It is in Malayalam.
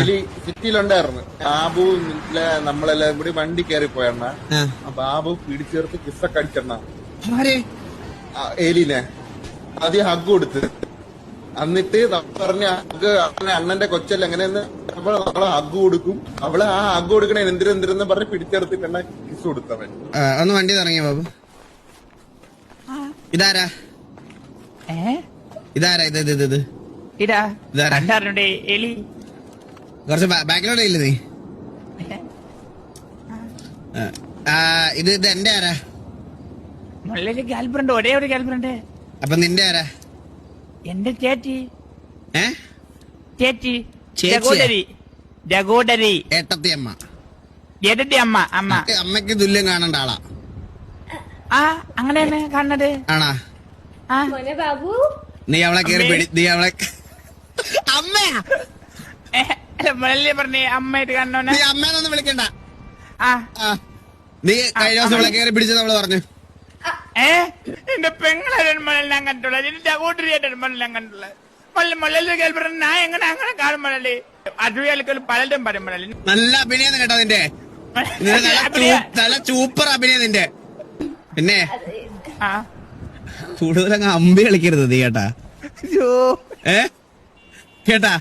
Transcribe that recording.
എലി സിറ്റിയിലുണ്ടായിരുന്നു ബാബു നമ്മളെല്ലാം കൂടി വണ്ടി കയറി പോയണ്ണ. ബാബു പിടിച്ചേർത്ത് കിസ്സൊക്കെ അടിച്ചെണ്ണ. എലിനെ ആദ്യം ഹഗ് കൊടുത്ത്. എന്നിട്ട് പറഞ്ഞ ഹഗ് അണ്ണന്റെ കൊച്ചല്ല എങ്ങനെയെന്ന് നമ്മൾ നമ്മളെ ഹഗ് കൊടുക്കും. അവൾ ആ ഹഗ് കൊടുക്കണേ എന്തിരെന്തിരെന്ന് പറഞ്ഞ് പിടിച്ചെടുത്തിട്ട് എണ്ണ കിസ് കൊടുത്തവൻ. അന്ന് ഒന്ന് വണ്ടി തുടങ്ങിയ ബാബു. ഇതാരാ? ഇതാരാ? ഇത് ഇത് ഇത് ഇതാ? കണ്ടാറുണ്ട് എലി കുറച്ച് ബാക്കിലോട്ട് ഇല്ല നീ? ഇത് ഇത് എന്റെ ആരാ? മുള്ളിൽ ഗേൾഫ്രണ്ട് ഒരേ ഒരു ഗേൾഫ്രണ്ട് അപ്പൊ നിന്റെ ആരാ? എന്റെ ചേച്ചി. ഏ? ചേച്ചി? ജഗോദരി ജഗോദരി ഏട്ടത്തി അമ്മ. ഏട്ടത്തി അമ്മ അമ്മ. അമ്മയ്ക്ക് തുല്യം കാണണ്ട ആളാ. ആ അങ്ങനെ തന്നെ കാണണത് ആണാ? ആ. ബാബു. നീ അവളെ കേറി. നീ അവളെ അമ്മയാ! മുരളി പറഞ്ഞേ അമ്മയായിട്ട് കാണണോന്ന് നീ അമ്മേനൊന്നും വിളിക്കണ്ട. ആ. നീ കഴിഞ്ഞ ദിവസം അവളെ കയറി പിടിച്ചത് അവൾ പറഞ്ഞു. ഏ? എന്റെ പെങ്ങളെ മുരളി ഞാൻ കണ്ടുള്ളത് എന്റെ ജഗോദരിയായിട്ടാണ് മുരളി ഞാൻ കണ്ടുള്ളത് മുരളി ഞാൻ എങ്ങനെ അങ്ങനെ കാണും മുരളി അടിയാൾക്കൊരു പലരും പറയും മുരളി നല്ല അഭിനയം കേട്ടോ നിന്റെ. നല്ല സൂപ്പർ അഭിനയം നിന്റെ. പിന്നെ? അങ്ങ് അമ്പി കളിക്കരുത് നീ കേട്ടാ. ഏ? കേട്ടാ?